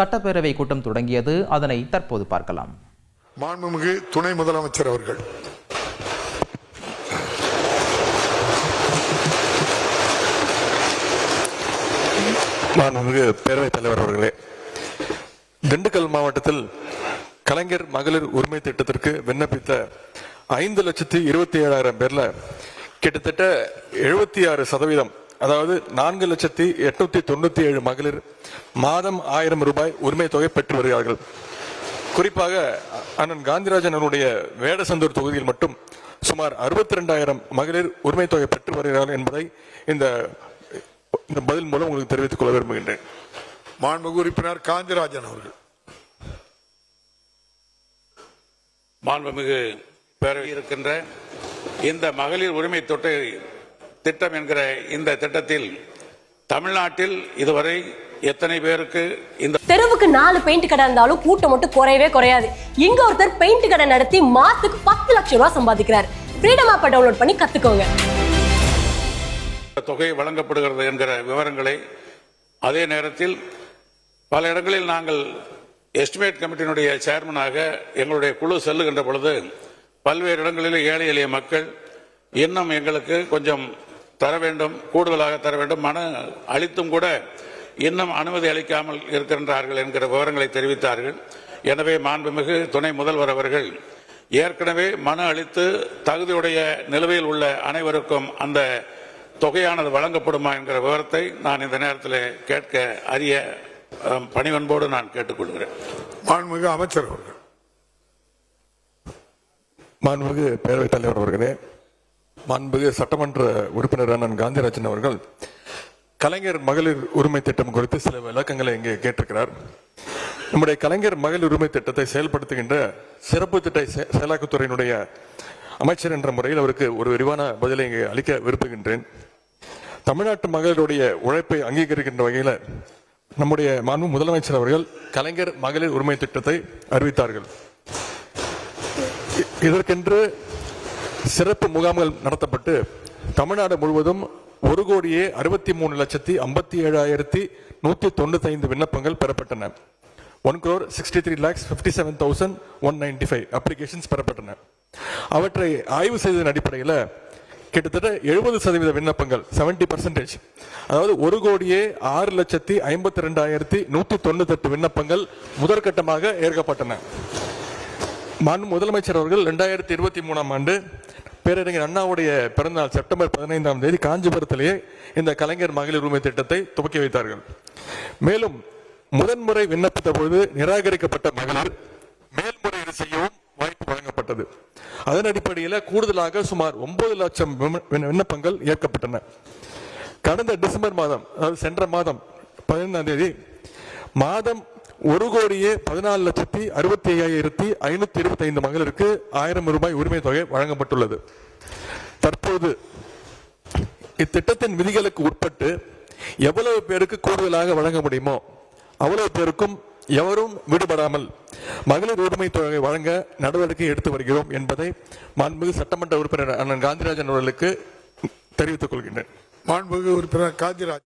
சட்டப்பேரவை கூட்டம் தொடங்கியது. அதனை தற்போது பார்க்கலாம். மாண்புமிகு துணை முதலமைச்சர் அவர்கள். மாண்புமிகு பேரவைத் தலைவர் அவர்களே திண்டுக்கல் மாவட்டத்தில் கலைஞர் மகளிர் உரிமை திட்டத்திற்கு விண்ணப்பித்த ஐந்து லட்சத்தி இருபத்தி ஏழாயிரம் பேர்ல கிட்டத்தட்ட எழுபத்தி ஆறு சதவீதம் அதாவது நான்கு லட்சத்தி எட்நூத்தி தொண்ணூத்தி ஏழு மகளிர் மாதம் ஆயிரம் ரூபாய் உரிமை தொகை பெற்று வருகிறார்கள். குறிப்பாக அண்ணன் காந்திராஜன் அவருடைய வேடசந்தூர் தொகுதியில் மட்டும் சுமார் அறுபத்தி ரெண்டாயிரம் மகளிர் உரிமை தொகை பெற்று வருகிறார்கள் என்பதை இந்த இந்த பதில் மூலம் உங்களுக்கு தெரிவித்துக் கொள்ள விரும்புகின்றேன். மாண்புமிகு உறுப்பினர் காந்திராஜன் அவர்கள். மாண்புமிகு பேரவை இருக்கின்ற இந்த மகளிர் உரிமை தொட்டை திட்டம் என்கிற இந்த திட்டத்தில் தமிழ்நாட்டில் இதுவரை எத்தனை பேருக்கு இந்த தெருவுக்கு நாலு பெயிண்ட் கடை இருந்தாலும் கூட்டம் மட்டும் குறையவே குறையாது. இங்க ஒருத்தர் பெயிண்ட் கடை நடத்தி மாசத்துக்கு பத்து லட்சம் ரூபாய் சம்பாதிக்கிறார். ஃப்ரீடம் ஆப்பை டவுன்லோட் பண்ணி கத்துக்கோங்க. தொகை வழங்கப்படுகிறது என்கிற விவரங்களை அதே நேரத்தில் பல இடங்களில் நாங்கள் எஸ்டிமேட் கமிட்டியினுடைய சேர்மனாக எங்களுடைய குழு செல்லுகின்ற பொழுது பல்வேறு இடங்களில் ஏழை எளிய மக்கள் இன்னும் எங்களுக்கு கொஞ்சம் தர வேண்டும் கூடுதலாக தர வேண்டும் மன அளித்தும் கூட இன்னும் அனுமதி அளிக்காமல் இருக்கின்றார்கள் என்கிற விவரங்களை தெரிவித்தார்கள். எனவே மாண்புமிகு துணை முதல்வர் அவர்கள் ஏற்கனவே மனு அளித்து தகுதியுடைய நிலுவையில் உள்ள அனைவருக்கும் அந்த தொகையானது வழங்கப்படுமா என்கிற விவரத்தை நான் இந்த நேரத்தில் கேட்க அறிய பணிவன்போடு நான் கேட்டுக்கொள்கிறேன். மாண்புமிகு அமைச்சர் அவர்கள். மாண்புமிகு பேரவைத் தலைவர் அவர்களே மாண்புமிகு சட்டமன்ற உறுப்பினர் அண்ணன் காந்திராஜன் அவர்கள் கலைஞர் மகளிர் உரிமை திட்டம் குறித்து சில விளக்கங்களை இங்கே கேட்டிருக்கிறார். நம்முடைய கலைஞர் மகளிர் உரிமை திட்டத்தை செயல்படுத்துகின்ற சிறப்பு திட்ட செயலாக்கத்துறையினுடைய அமைச்சர் என்ற முறையில் அவருக்கு ஒரு விரிவான பதிலை இங்கே அளிக்க விரும்புகின்றேன். தமிழ்நாட்டு மகளிருடைய உழைப்பை அங்கீகரிக்கின்ற வகையில் நம்முடைய மாண்பு முதலமைச்சர் அவர்கள் கலைஞர் மகளிர் உரிமை திட்டத்தை அறிவித்தார்கள். இதற்கென்று சிறப்பு முகாம்கள் நடத்தப்பட்டு தமிழ்நாடு முழுவதும் ஒரு கோடியே அறுபத்தி மூணு லட்சத்தி ஐம்பத்தி ஏழாயிரத்தி நூற்றி தொண்ணூத்தைந்து விண்ணப்பங்கள் பெறப்பட்டன. One crore sixty three lakhs fifty seven thousand one ninety five applications பெறப்பட்டன. அவற்றை ஆய்வு செய்ததன் அடிப்படையில் கிட்டத்தட்ட எழுபது சதவீத விண்ணப்பங்கள் 70% பர்சன்டேஜ் அதாவது ஒரு கோடியே ஆறு லட்சத்தி ஐம்பத்தி ரெண்டாயிரத்தி நூற்றி தொண்ணூத்தெட்டு விண்ணப்பங்கள் முதற்கட்டமாக ஏற்கப்பட்டன. மாண்பு முதலமைச்சர் அவர்கள் ரெண்டாயிரத்தி இருபத்தி மூணாம் ஆண்டு பேரறிஞர் அண்ணாவுடைய பிறந்தநாள் செப்டம்பர் பதினைந்தாம் தேதி காஞ்சிபுரத்திலேயே இந்த கலைஞர் மகளிர் உரிமை திட்டத்தை துவக்கி வைத்தார்கள். மேலும் முதன்முறை விண்ணப்பித்த பொழுது நிராகரிக்கப்பட்ட மகளிர் மேல்முறையீடு செய்யவும் வாய்ப்பு வழங்கப்பட்டது. அதன் அடிப்படையில் கூடுதலாக சுமார் ஒன்பது லட்சம் விண்ணப்பங்கள் ஏற்கப்பட்டன கடந்த டிசம்பர் மாதம் அதாவது சென்ற மாதம் பதினைந்தாம் தேதி மாதம் ஒரு கோடியே பதினாலு லட்சத்தி அறுபத்தி ஐயாயிரத்தி ஐநூத்தி இருபத்தி ஐந்து மகளிருக்கு ஆயிரம் ரூபாய் உரிமை தொகை வழங்கப்பட்டுள்ளது. தற்போது இத்திட்டத்தின் விதிகளுக்கு உட்பட்டு எவ்வளவு பேருக்கு கூடுதலாக வழங்க முடியுமோ அவ்வளவு பேருக்கும் எவரும் விடுபடாமல் மகளிர் உரிமை தொகை வழங்க நடவடிக்கை எடுத்து வருகிறோம் என்பதை மாண்புமிகு சட்டமன்ற உறுப்பினர் அண்ணன் காந்திராஜன் அவர்களுக்கு தெரிவித்துக் கொள்கின்றேன். மாண்புமிகு உறுப்பினர் காந்திராஜ்